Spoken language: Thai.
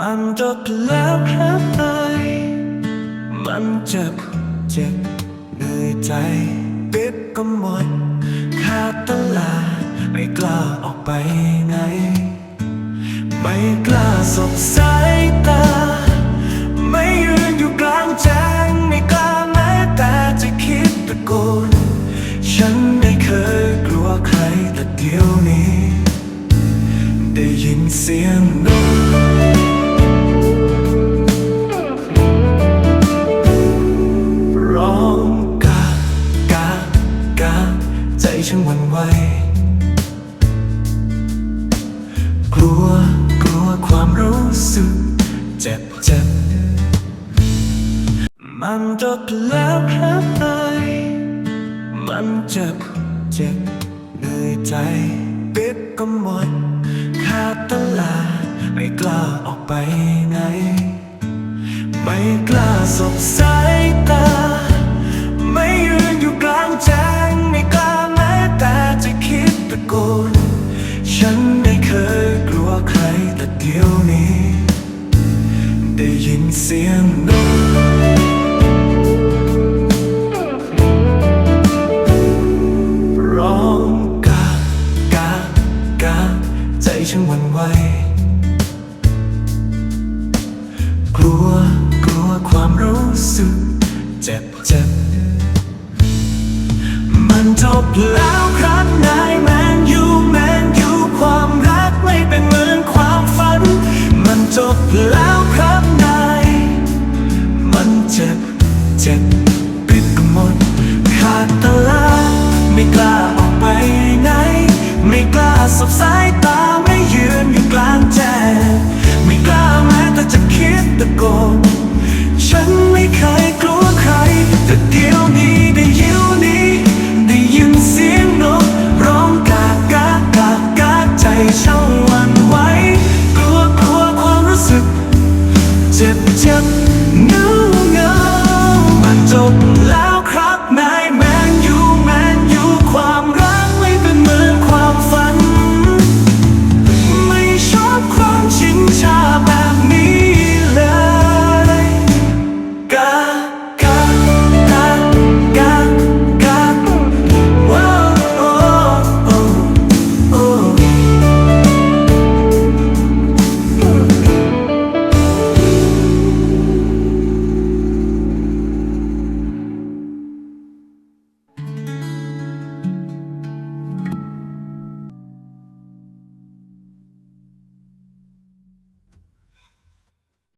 มันจบแล้วครับเอ้ยมันเจ็บเจ็บเหนื่อยใจปิดก็หมดขาดตลาดไม่กล้าออกไปไหน ไม่กล้าสบสายตา ไม่ยืนอยู่กลางแจ้งไม่กล้าแม้แต่จะคิดตะโกน ฉันไม่เคยกลัวใครแต่เดี๋ยวนี้ ได้ยินเสียงนก กลัวกลัวความรู้สึกเจ็บเจ็บมันจบแล้วครับเอ้ยมันเจ็บเจ็บเหนื่อยใจปิดก็หมดขาดตลาดไม่กล้าออกไปไหน ไม่กล้าสบสายตา สียงนกร้องกากากาใจฉันหวั่นไหวกลัวกลัวความรู้สึกเจ็บเจ็บมันจบแล้วครับ็บปิดกมลขาดตลาไม่กล้าออกไปไหน ไม่กล้าสบสายตาไม่ยืนอยู่กลางแจ้งไม่กล้าแม้แต่จะคิดตะโกนฉันไม่เคยกลัวใคร แต่เดี๋ยวนี้ได้ยินนี้ ได้ยินเสียงนร้องกากากากาใจเช่าวันไวกลัวกลัวความรู้สึก เจ็บเจ็บ